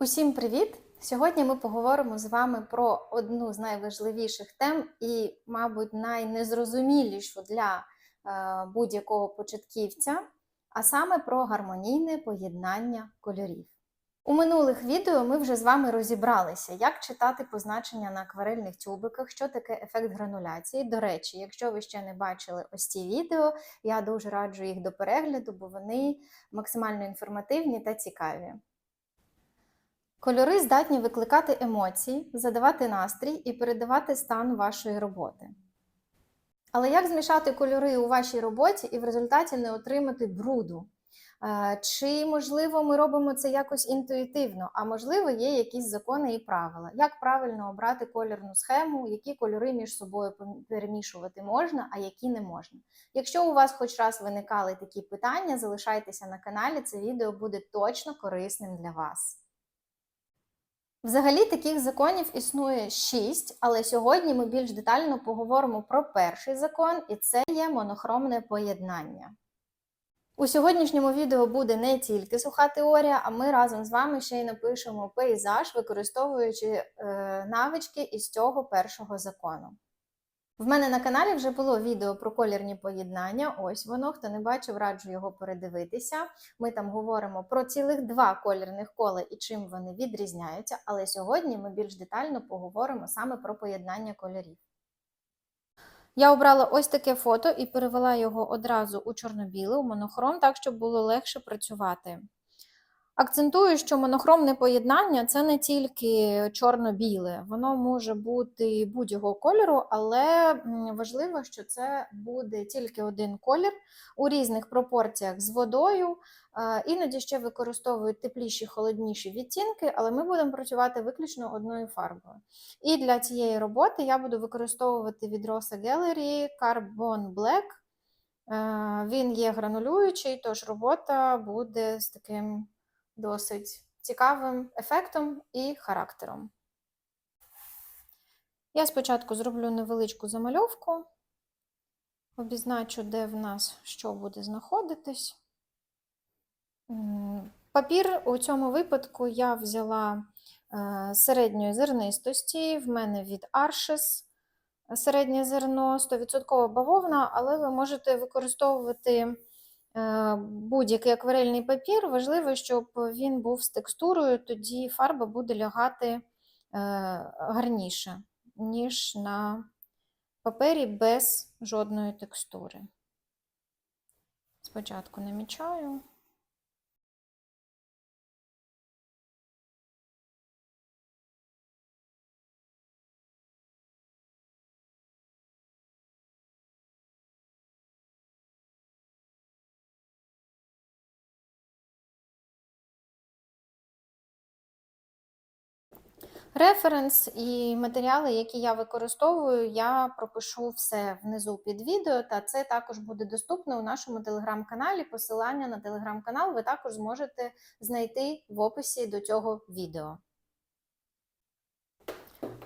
Усім привіт! Сьогодні ми поговоримо з вами про одну з найважливіших тем і, мабуть, найнезрозумілішу для е, будь-якого початківця, а саме про гармонійне поєднання кольорів. У минулих відео ми вже з вами розібралися, як читати позначення на акварельних тюбиках, що таке ефект грануляції. До речі, якщо ви ще не бачили ось ці відео, я дуже раджу їх до перегляду, бо вони максимально інформативні та цікаві. Кольори здатні викликати емоції, задавати настрій і передавати стан вашої роботи. Але як змішати кольори у вашій роботі і в результаті не отримати бруду? Е, Чи, можливо, ми робимо це якось інтуїтивно, а можливо, є якісь закони і правила. Як правильно обрати кольорну схему, які кольори між собою перемішувати можна, а які не можна? Якщо у вас хоч раз виникали такі питання, залишайтеся на каналі, це відео буде точно корисним для вас. Взагалі таких законів існує шість, але сьогодні ми більш детально поговоримо про перший закон, і це є монохромне поєднання. У сьогоднішньому відео буде не тільки суха теорія, а ми разом з вами ще й напишемо пейзаж, використовуючи е, навички із цього першого закону. В мене на каналі вже було відео про колірні поєднання. Ось воно. Хто не бачив, раджу його передивитися. Ми там говоримо про цілих два колірних кола і чим вони відрізняються, але сьогодні ми більш детально поговоримо саме про поєднання кольорів. Я обрала ось таке фото і перевела його одразу у чорно-біле, у монохром, так, щоб було легше працювати. Акцентую, що монохромне поєднання це не тільки чорно-біле, воно може бути будь-якого кольору, але важливо, що це буде тільки один колір у різних пропорціях з водою. Іноді ще використовують тепліші, холодніші відтінки, але ми будемо працювати виключно одною фарбою. І для цієї роботи я буду використовувати від Rosa Gallery Carbon Black. Він є гранулюючий, тож робота буде з таким досить цікавим ефектом і характером. Я спочатку зроблю невеличку замальовку, обізначу, де в нас що буде знаходитись. Папір у цьому випадку я взяла е, середньої зернистості, в мене від Arches середнє зерно, 100% бавовна, але ви можете використовувати будь-який акварельний папір. Важливо, щоб він був з текстурою, тоді фарба буде лягати е, гарніше, ніж на папері без жодної текстури. Спочатку намічаю. Референс і матеріали, які я використовую, я пропишу все внизу під відео, та це також буде доступно у нашому телеграм-каналі. Посилання на телеграм-канал ви також зможете знайти в описі до цього відео.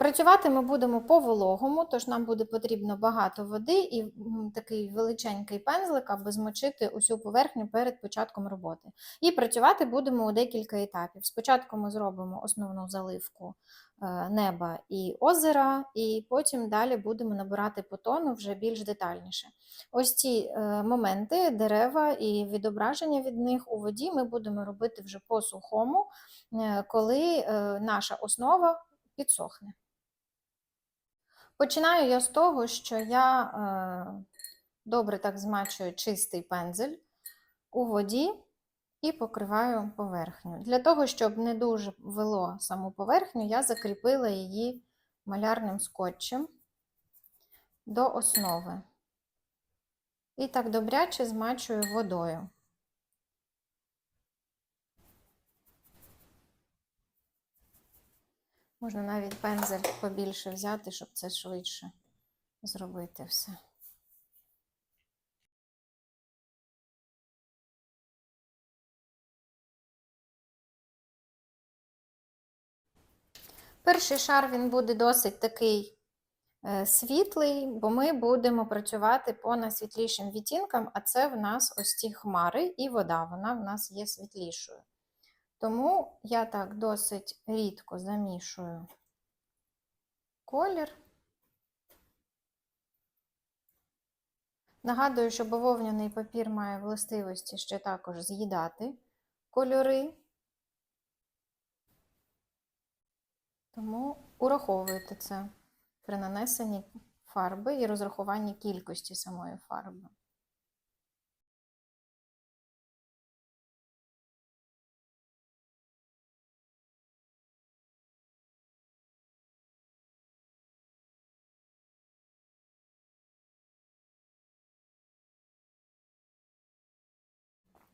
Працювати ми будемо по вологому, тож нам буде потрібно багато води і такий величенький пензлик, аби змочити усю поверхню перед початком роботи. І працювати будемо у декілька етапів. Спочатку ми зробимо основну заливку е, неба і озера, і потім далі будемо набирати по тону вже більш детальніше. Ось ці е, моменти, дерева і відображення від них у воді ми будемо робити вже по сухому, е, коли наша основа підсохне. Починаю я з того, що я е, добре так змачую чистий пензель у воді і покриваю поверхню. Для того, щоб не дуже вело саму поверхню, я закріпила її малярним скотчем до основи. І так добряче змачую водою. Можна навіть пензель побільше взяти, щоб це швидше зробити все. Перший шар він буде досить такий е, світлий, бо ми будемо працювати по найсвітлішим відтінкам, а це в нас ось ці хмари і вода, вона в нас є світлішою. Тому я так досить рідко замішую колір. Нагадую, що бавовняний папір має властивості ще також з'їдати кольори. Тому ураховуйте це при нанесенні фарби і розрахуванні кількості самої фарби.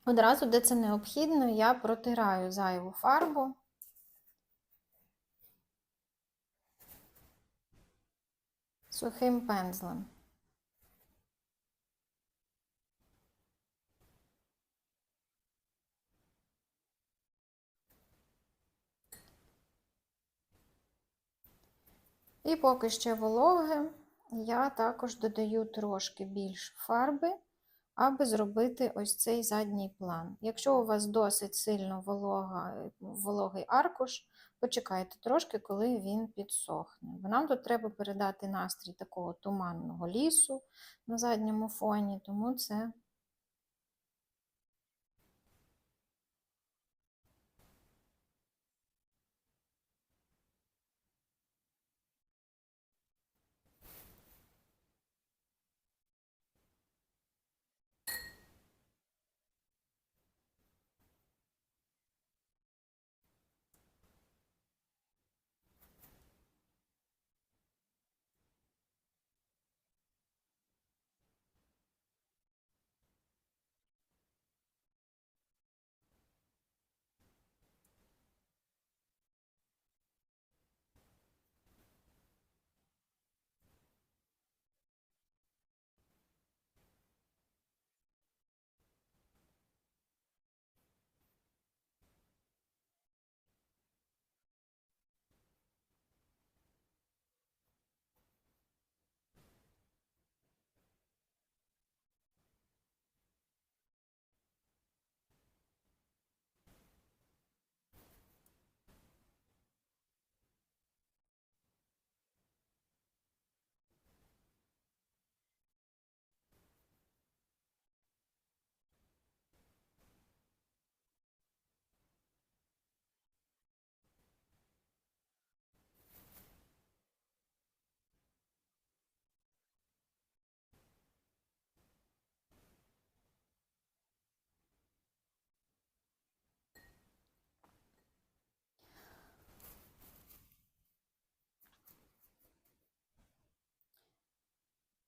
Одразу, де це необхідно, я протираю зайву фарбу. Сухим пензлем. І поки ще вологе, я також додаю трошки більш фарби, аби зробити ось цей задній план. Якщо у вас досить сильно волога, вологий аркуш, почекайте трошки, коли він підсохне. Бо нам тут треба передати настрій такого туманного лісу на задньому фоні, тому це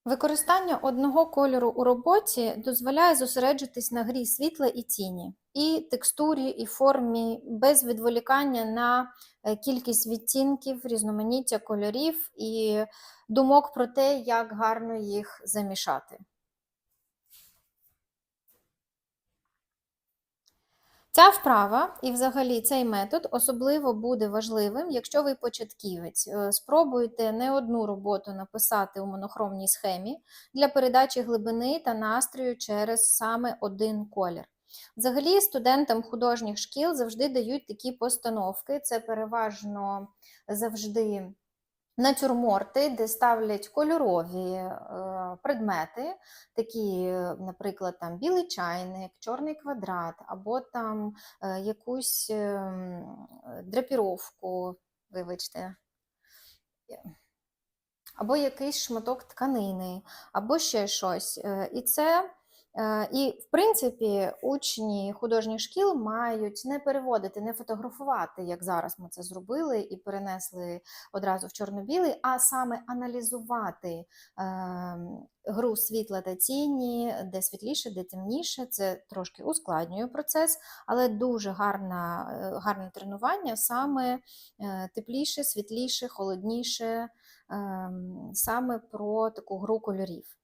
Використання одного кольору у роботі дозволяє зосереджитись на грі світла і тіні, і текстурі, і формі, без відволікання на е, кількість відтінків, різноманіття кольорів і думок про те, як гарно їх замішати. Ця вправа і взагалі цей метод особливо буде важливим, якщо ви початківець. Е, Спробуйте не одну роботу написати у монохромній схемі для передачі глибини та настрою через саме один колір. Взагалі, студентам художніх шкіл завжди дають такі постановки. Це переважно завжди натюрморти, де ставлять кольорові е, предмети, такі, е, наприклад, там білий чайник, чорний квадрат, або там е, якусь ем, драпіровку, вибачте, або якийсь шматок тканини, або ще щось. Е, І це Е, І, в принципі, учні художніх шкіл мають не переводити, не фотографувати, як зараз ми це зробили і перенесли одразу в чорно-білий, а саме аналізувати е, гру світла та тіні, де світліше, де темніше. Це трошки ускладнює процес, але дуже гарна, е, гарне тренування саме е, тепліше, світліше, холодніше, е, саме про таку гру кольорів.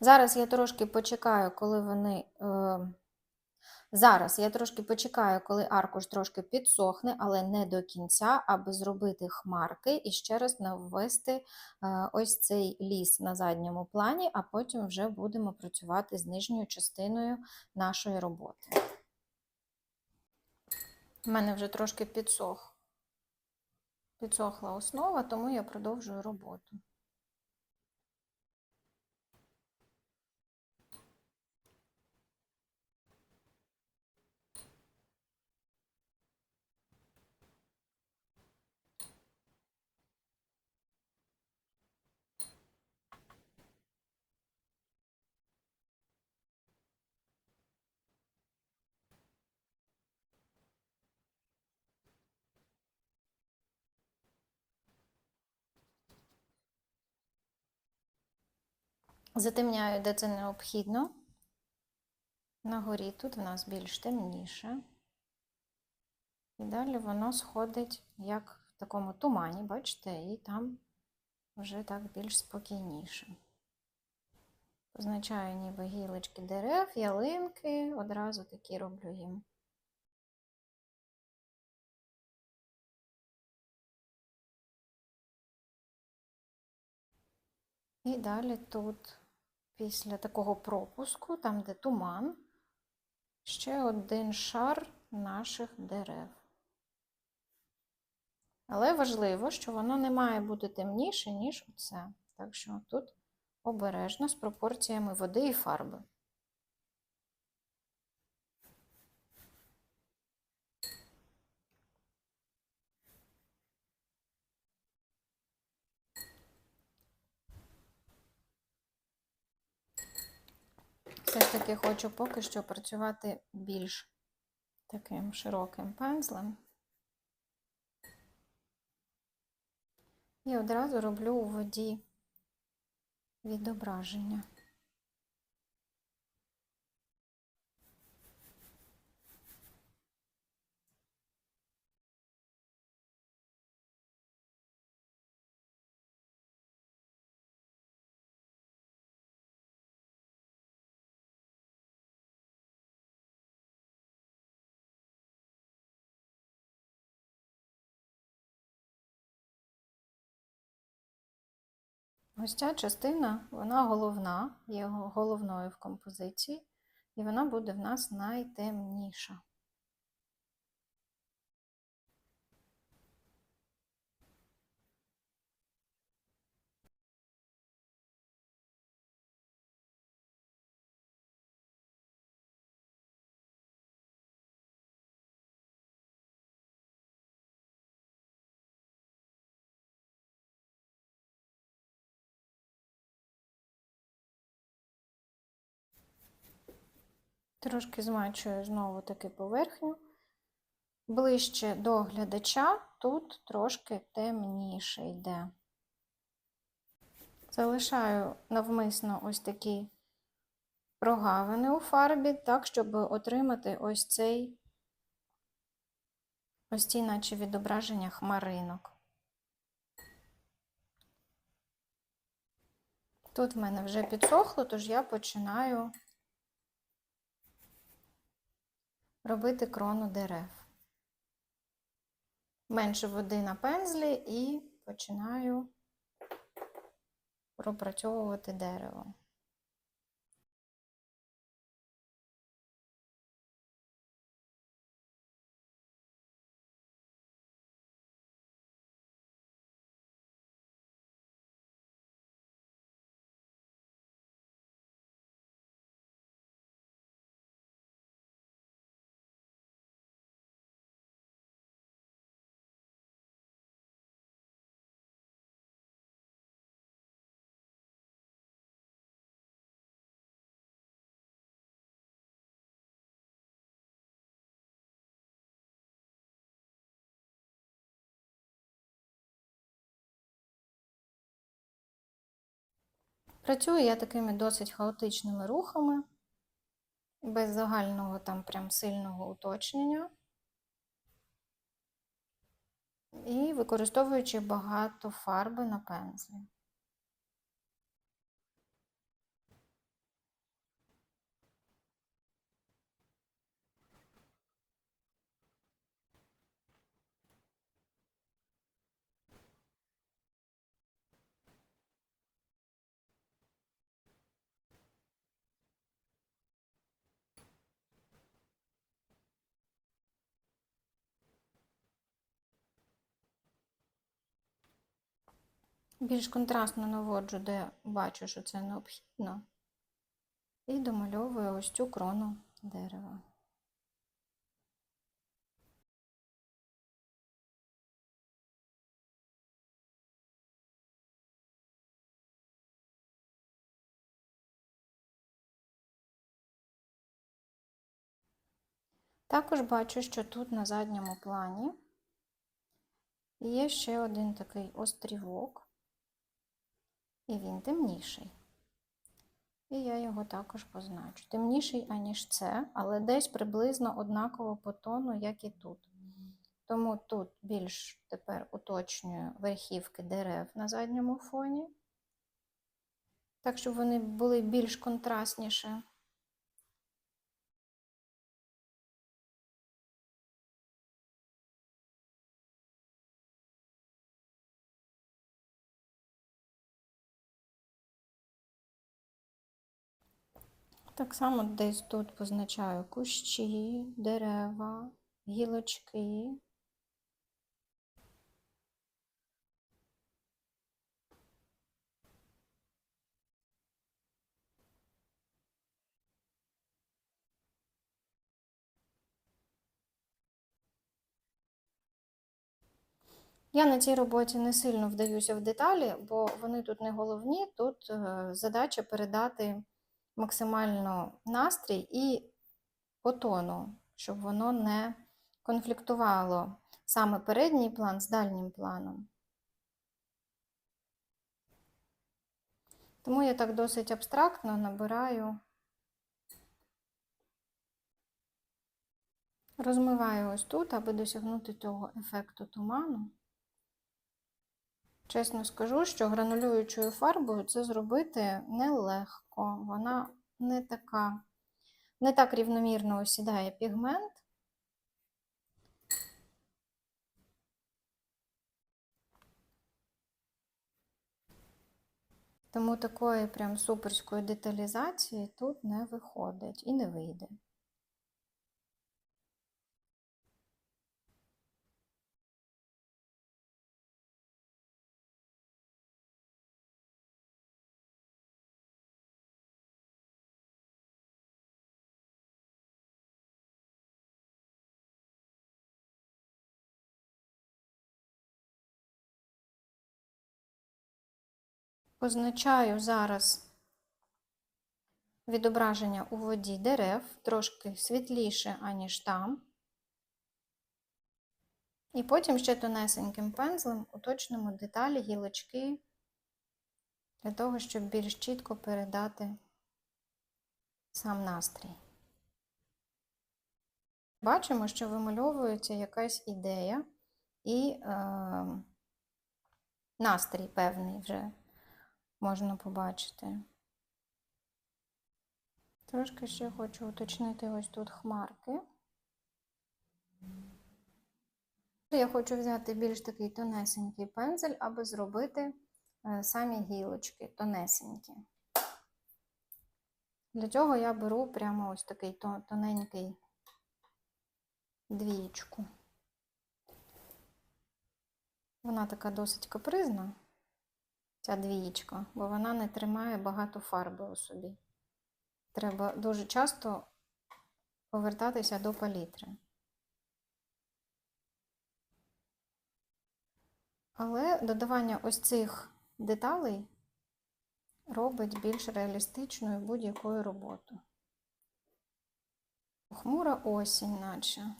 Зараз я трошки почекаю, коли вони е, Зараз я трошки почекаю, коли аркуш трошки підсохне, але не до кінця, аби зробити хмарки і ще раз наввести е, ось цей ліс на задньому плані, а потім вже будемо працювати з нижньою частиною нашої роботи. У мене вже трошки підсох. Підсохла основа, тому я продовжую роботу. Затемняю, де це необхідно. На горі тут в нас більш темніше. І далі воно сходить як в такому тумані, бачите, і там вже так більш спокійніше. Позначаю ніби гілочки дерев, ялинки, одразу такі роблю їм. І далі тут, після такого пропуску, там де туман, ще один шар наших дерев. Але важливо, що воно не має бути темніше, ніж оце. Так що тут обережно з пропорціями води і фарби. Таки хочу поки що працювати більш таким широким пензлем. І одразу роблю у воді відображення. Ось ця частина, вона головна, є головною в композиції, і вона буде в нас найтемніша. Трошки змачую знову таки поверхню. Ближче до глядача тут трошки темніше йде. Залишаю навмисно ось такі прогавини у фарбі, так, щоб отримати ось цей, ось ці, наче відображення хмаринок. Тут в мене вже підсохло, тож я починаю робити крону дерев. Менше води на пензлі і починаю пропрацьовувати дерево. Працюю я такими досить хаотичними рухами, без загального там прям сильного уточнення. І використовуючи багато фарби на пензлі. Більш контрастно наводжу, де бачу, що це необхідно, і домальовую ось цю крону дерева. Також бачу, що тут на задньому плані є ще один такий острівок, і він темніший. І я його також позначу. Темніший, аніж це, але десь приблизно однаково по тону, як і тут. Тому тут більш тепер уточнюю верхівки дерев на задньому фоні, так, щоб вони були більш контрастніші. Так само десь тут позначаю кущі, дерева, гілочки. Я на цій роботі не сильно вдаюся в деталі, бо вони тут не головні. Тут е, задача передати максимально настрій і по тону, щоб воно не конфліктувало саме передній план з дальнім планом. Тому я так досить абстрактно набираю, розмиваю ось тут, аби досягнути того ефекту туману. Чесно скажу, що гранулюючою фарбою це зробити нелегко. Вона не така, не так рівномірно осідає пігмент. Тому такої прям суперської деталізації тут не виходить і не вийде. Позначаю зараз відображення у воді дерев, трошки світліше, аніж там. І потім ще тонесеньким пензлем уточнимо деталі, гілочки, для того, щоб більш чітко передати сам настрій. Бачимо, що вимальовується якась ідея і е, настрій певний вже можна побачити. Трошки ще хочу уточнити ось тут хмарки. Я хочу взяти більш такий тонесенький пензель, аби зробити е, самі гілочки тонесенькі. Для цього я беру прямо ось такий тоненький двієчку. Вона така досить капризна ця двієчка, бо вона не тримає багато фарби у собі. Треба дуже часто повертатися до палітри. Але додавання ось цих деталей робить більш реалістичною будь-якою роботу. Хмура осінь, наче.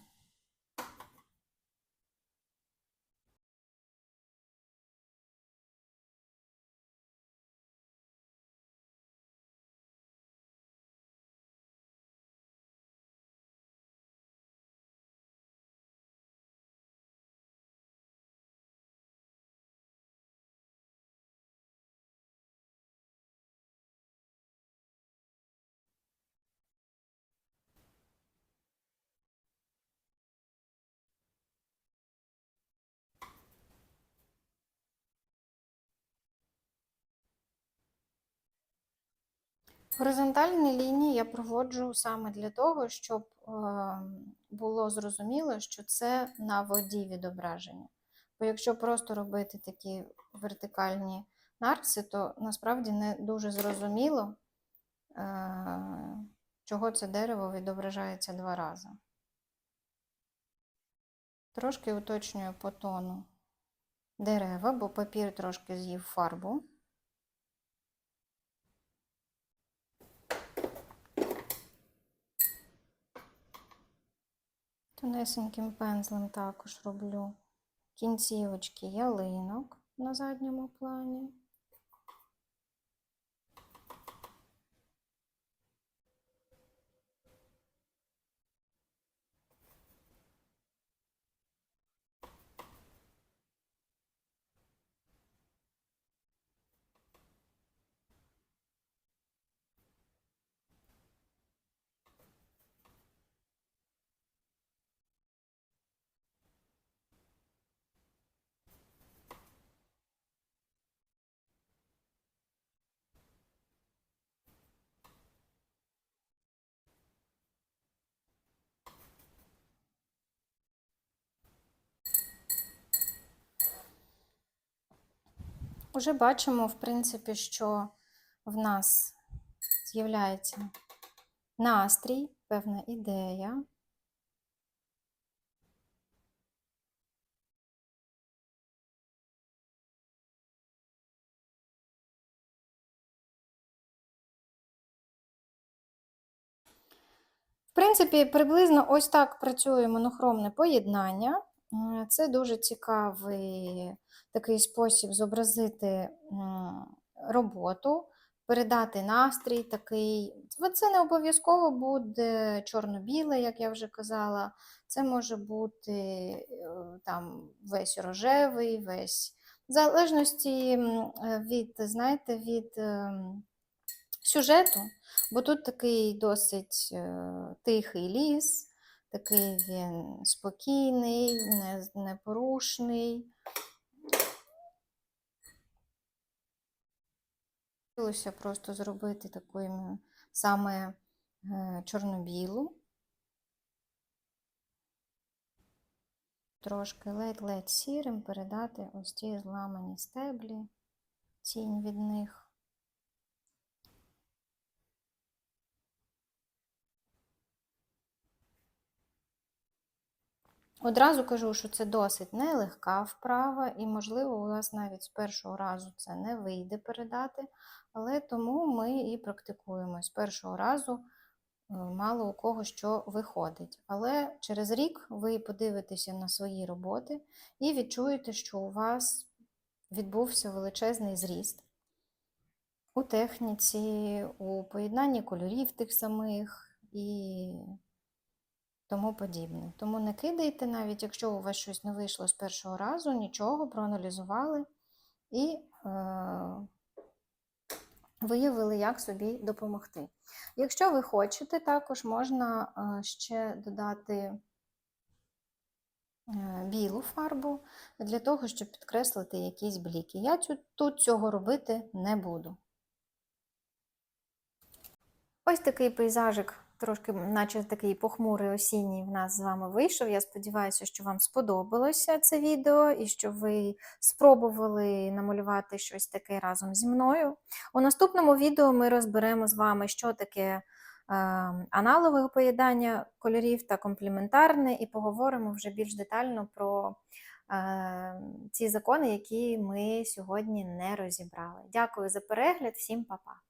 Горизонтальні лінії я проводжу саме для того, щоб е, було зрозуміло, що це на воді відображення. Бо якщо просто робити такі вертикальні нарциси, то насправді не дуже зрозуміло, е, чого це дерево відображається два рази. Трошки уточнюю по тону дерева, бо папір трошки з'їв фарбу. Тонесеньким пензлем також роблю кінцівочки ялинок на задньому плані. Уже бачимо, в принципі, що в нас з'являється настрій, певна ідея. В принципі, приблизно ось так працює монохромне поєднання. Е, Це дуже цікавий такий спосіб зобразити роботу, передати настрій такий. Це не обов'язково буде чорно-біле, як я вже казала. Це може бути е, там весь рожевий, весь. В залежності е, від, знаєте, від ем, сюжету, бо тут такий досить тихий ліс, такий він спокійний, непорушний. Хотілося просто зробити такою саме е, чорно-білу. Трошки ледь-ледь сірим передати ось ті зламані стеблі, тінь від них. Одразу кажу, що це досить нелегка вправа, і, можливо, у вас навіть з першого разу це не вийде передати, але тому ми і практикуємо. З першого разу е, мало у кого що виходить. Але через рік ви подивитеся на свої роботи і відчуєте, що у вас відбувся величезний зріст у техніці, у поєднанні кольорів тих самих і тому подібне. Тому не кидайте, навіть якщо у вас щось не вийшло з першого разу, нічого, проаналізували і е, виявили, як собі допомогти. Якщо ви хочете, також можна е, ще додати е, білу фарбу для того, щоб підкреслити якісь бліки. Я тут цього робити не буду. Ось такий пейзажик, трошки, наче такий похмурий осінній, в нас з вами вийшов. Я сподіваюся, що вам сподобалося це відео і що ви спробували намалювати щось таке разом зі мною. У наступному відео ми розберемо з вами, що таке е, аналогове поєднання кольорів та комплементарне, і поговоримо вже більш детально про е, ці закони, які ми сьогодні не розібрали. Дякую за перегляд, всім па-па!